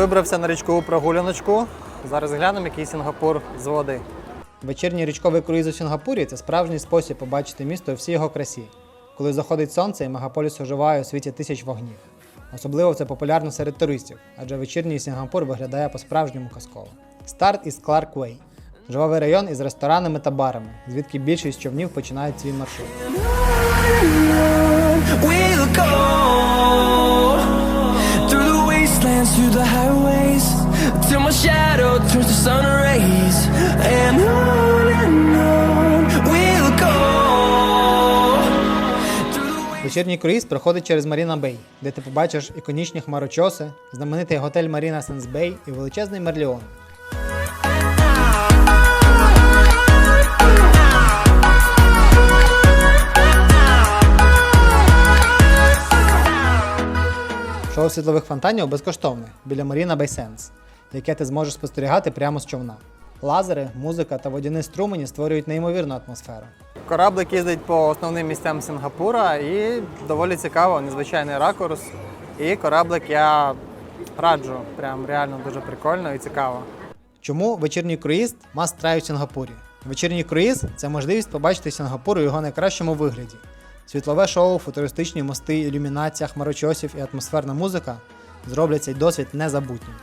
Вибрався на річкову прогуляночку. Зараз глянемо, який Сінгапур з води. Вечірній річковий круїз у Сінгапурі це справжній спосіб побачити місто у всій його красі. Коли заходить сонце і мегаполіс оживає у світі тисяч вогнів. Особливо це популярно серед туристів, адже вечірній Сінгапур виглядає по-справжньому казково. Старт із Кларк Вей. Жвавий район із ресторанами та барами, звідки більшість човнів починають свій маршрут. Through the highways, till my shadow turns to sun rays, and on Вечірній круїз проходить через Маріна Бей, де ти побачиш іконічні хмарочоси, знаменитий готель Маріна Сенс Бей і величезний Мерліон. Шоу світлових фонтанів безкоштовне біля Маріна Сенс, яке ти зможеш спостерігати прямо з човна. Лазери, музика та водяні струмені створюють неймовірну атмосферу. Кораблик їздить по основним місцям Сінгапура і доволі цікаво, незвичайний ракурс. І кораблик я раджу, прям реально дуже прикольно і цікаво. Чому вечірній круїз must try у Сінгапурі? Вечірній круїз це можливість побачити Сінгапур у його найкращому вигляді. Світлове шоу, футуристичні мости, ілюмінація, хмарочосів і атмосферна музика зроблять цей досвід незабутнім.